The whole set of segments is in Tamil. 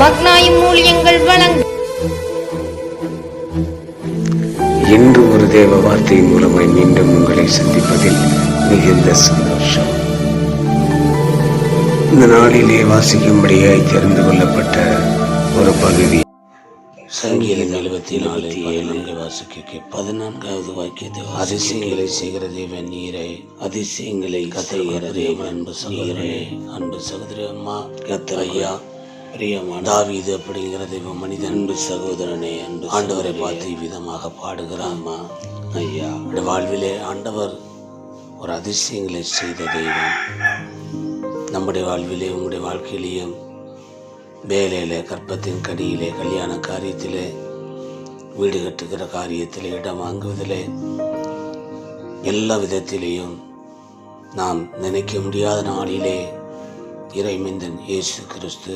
வழங்கும் இன்று ஒரு தேவ வார்த்தை மூலமாய் மீண்டும் உங்களை சந்திப்பதில் மிகுந்த சந்தோஷம். இந்த நாளிலே வாசிக்கும்படியாய் தெரிந்து கொள்ளப்பட்ட ஒரு பகுதி. சங்கீதம் எழுபத்தி நாலு ஏழு வாசிக்க பதினான்காவது வாக்கியத்தை அதிசயங்களை செய்கிற தேவன் நீரே. அதிசயங்களை கதைகிற தேவன் அன்பு சகோதரே அன்பு சகோதரி அம்மா கத்தர் ஐயா பிரியமான தாவீது அப்படிங்கிற தெய்வ மனிதன் அன்பு சகோதரனே அன்பு ஆண்டவரை பார்த்து விதமாக பாடுகிறாமா? ஐயா அவருடைய வாழ்விலே ஆண்டவர் ஒரு அதிசயங்களை செய்த தெய்வம். நம்முடைய வாழ்விலே உங்களுடைய வாழ்க்கையிலேயும் வேலையிலே கற்பத்தின் கடியிலே கல்யாண காரியத்திலே வீடு கட்டுகிற காரியத்தில் இடம் வாங்குவதிலே எல்லா விதத்திலேயும் நாம் நினைக்க முடியாத நாளிலே இறைமிந்தன் இயேசு கிறிஸ்து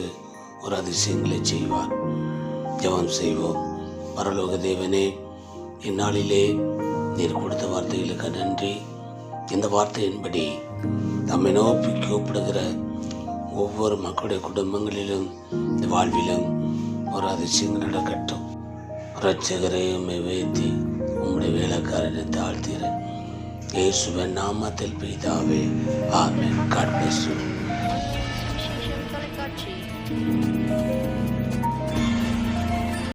ஒரு அதிசயங்களை செய்வார். ஜபம் செய்வோம். பரலோக தேவனே இந்நாளிலே நீர் கொடுத்த வார்த்தைகளுக்கு நன்றி. இந்த வார்த்தையின்படி நம்மை நோக்கி கூப்பிடுகிற ஒவ்வொரு மக்களுடைய குடும்பங்களிலும் இந்த வாழ்விலும் ஒரு அதிசயங்கள் நடக்கட்டும். ரட்சகரையும் வைத்தி உங்களுடைய வேலைக்காரனை தாழ்த்திற இயேசுவன் நாமத்தில் பெய்தாவே ஆமென். God plus Música